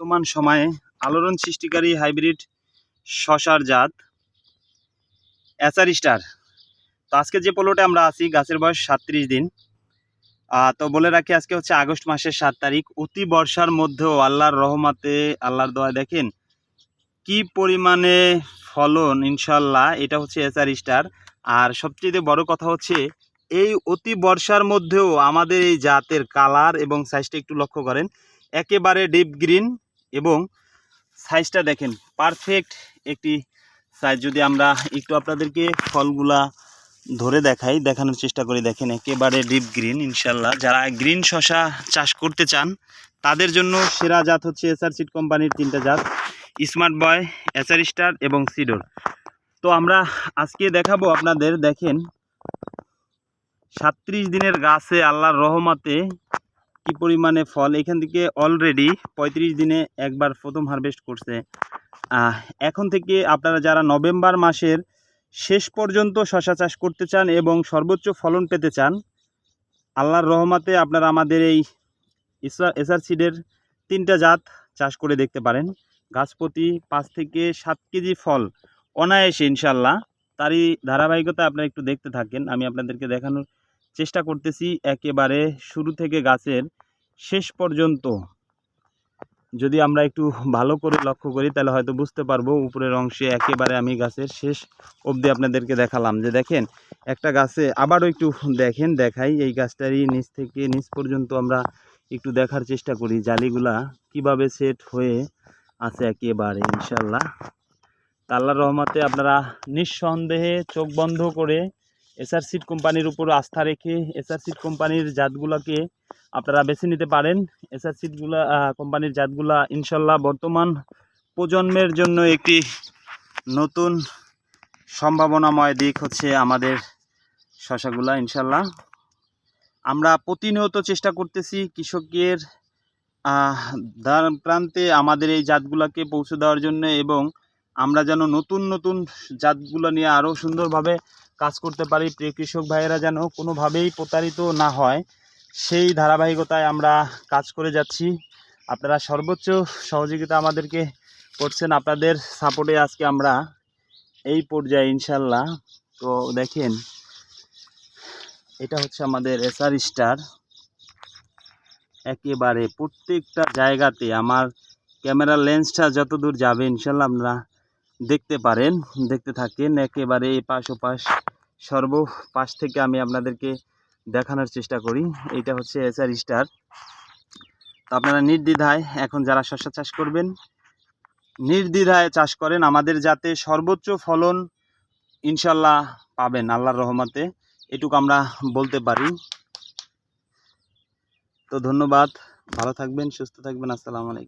বর্তমান সময়ে আলোড়ন সৃষ্টিকারী হাইব্রিড শশার জাত অ্যাসার স্টার তো আজকে যে পোলোটে আমরা আছি, গাছের বয়স সাতত্রিশ দিন। তো বলে রাখি আজকে হচ্ছে আগস্ট মাসের সাত তারিখ। অতি বর্ষার মধ্যেও আল্লাহর রহমাতে, আল্লাহর দোয়া দেখেন কি পরিমাণে ফলন ইনশাল্লাহ এটা হচ্ছে এসআর স্টার আর সবচেয়ে বড় কথা হচ্ছে, এই অতি বর্ষার মধ্যেও আমাদের এই জাতের কালার এবং সাইজটা একটু লক্ষ্য করেন। একেবারে ডিপ গ্রিন এবং সাইজটা দেখেন পারফেক্ট একটি সাইজ যদি আমরা একটু আপনাদেরকে ফলগুলা ধরে দেখাই, দেখানোর চেষ্টা করি, দেখেন একেবারে ডিপ গ্রিন ইনশাল্লাহ যারা গ্রিন শশা চাষ করতে চান, তাদের জন্য সেরা জাত হচ্ছে এসআর সিড কোম্পানির তিনটা জাত স্মার্ট বয় এসআর স্টার এবং সিডোর তো আমরা আজকে দেখাবো আপনাদের, দেখেন সাত্রিশ দিনের গাছে আল্লাহর রহমাতে কি পরিমাণে ফল? এখান থেকে অলরেডি পঁয়ত্রিশ দিনে একবার প্রথম হারভেস্ট করছে। এখন থেকে আপনারা যারা নভেম্বর মাসের শেষ পর্যন্ত শশা চাষ করতে চান এবং সর্বোচ্চ ফলন পেতে চান, আল্লাহর রহমাতে আপনারা আমাদের এই এসআর সিডের তিনটা জাত চাষ করে দেখতে পারেন। গাছ প্রতি পাঁচ থেকে সাত কেজি ফল অনায়াসে ইনশাল্লাহ তারই ধারাবাহিকতা আপনারা একটু দেখতে থাকেন। আমি আপনাদেরকে দেখানোর চেষ্টা করতেছি একেবারে শুরু থেকে গাছের শেষ পর্যন্ত। যদি আমরা একটু ভালো করে লক্ষ্য করি, তাহলে হয়তো বুঝতে পারব উপরের অংশে একেবারে আমি গাছের শেষ অবধি আপনাদেরকে দেখালাম যে দেখেন, একটা গাছে আবারও একটু দেখেন, দেখাই, এই গাছটারই নিচ থেকে নিচ পর্যন্ত আমরা একটু দেখার চেষ্টা করি জালিগুলা কীভাবে সেট হয়ে আছে একেবারে ইনশাল্লাহ তা আল্লাহর রহমতে আপনারা নিঃসন্দেহে চোখ বন্ধ করে এসআর সিড কোম্পানির উপর আস্থা রেখে এসআর সিড কোম্পানির জাতগুলোকে আপনারা বেছে নিতে পারেন। এসআর সিডগুলা কোম্পানির জাতগুলা ইনশাল্লাহ বর্তমান প্রজন্মের জন্য একটি নতুন সম্ভাবনাময় দিক হচ্ছে আমাদের শশাগুলা ইনশাল্লাহ। আমরা প্রতিনিয়ত চেষ্টা করতেছি কৃষকের প্রান্তে আমাদের এই জাতগুলোকে পৌঁছে দেওয়ার জন্য এবং আমরা যেন নতুন নতুন জাতগুলো নিয়ে আরও সুন্দরভাবে কাজ করতে পারি। প্রিয় কৃষক ভাইয়েরা যেন কোনোভাবেই প্রতারিত না হয়। সেই ধারাবাহিকতায় আমরা কাজ করে যাচ্ছি। আপনারা সর্বোচ্চ সহযোগিতা আমাদেরকে করছেন। আপনাদের সাপোর্টে আজকে আমরা এই পর্যায়ে ইনশাল্লাহ তো দেখেন, এটা হচ্ছে আমাদের এসআর স্টার। একেবারে প্রত্যেকটা জায়গাতে আমার ক্যামেরার লেন্সটা যত দূর যাবে ইনশাল্লাহ আপনারা দেখতে পারেন, দেখতে থাকেন। একেবারে এপাশ ওপাশ সর্ব পাশ থেকে আমি আপনাদেরকে দেখানোর চেষ্টা করি। এটা হচ্ছে এসআর স্টার। তো আপনারা নির্দ্বিধায় এখন যারা শস্য চাষ করবেন, নির্দ্বিধায় চাষ করেন। আমাদের যাতে সর্বোচ্চ ফলন ইনশাল্লাহ পাবেন আল্লাহর রহমতে। এটুকু আমরা বলতে পারি। তো ধন্যবাদ। ভালো থাকবেন, সুস্থ থাকবেন। আসসালামু আলাইকুম।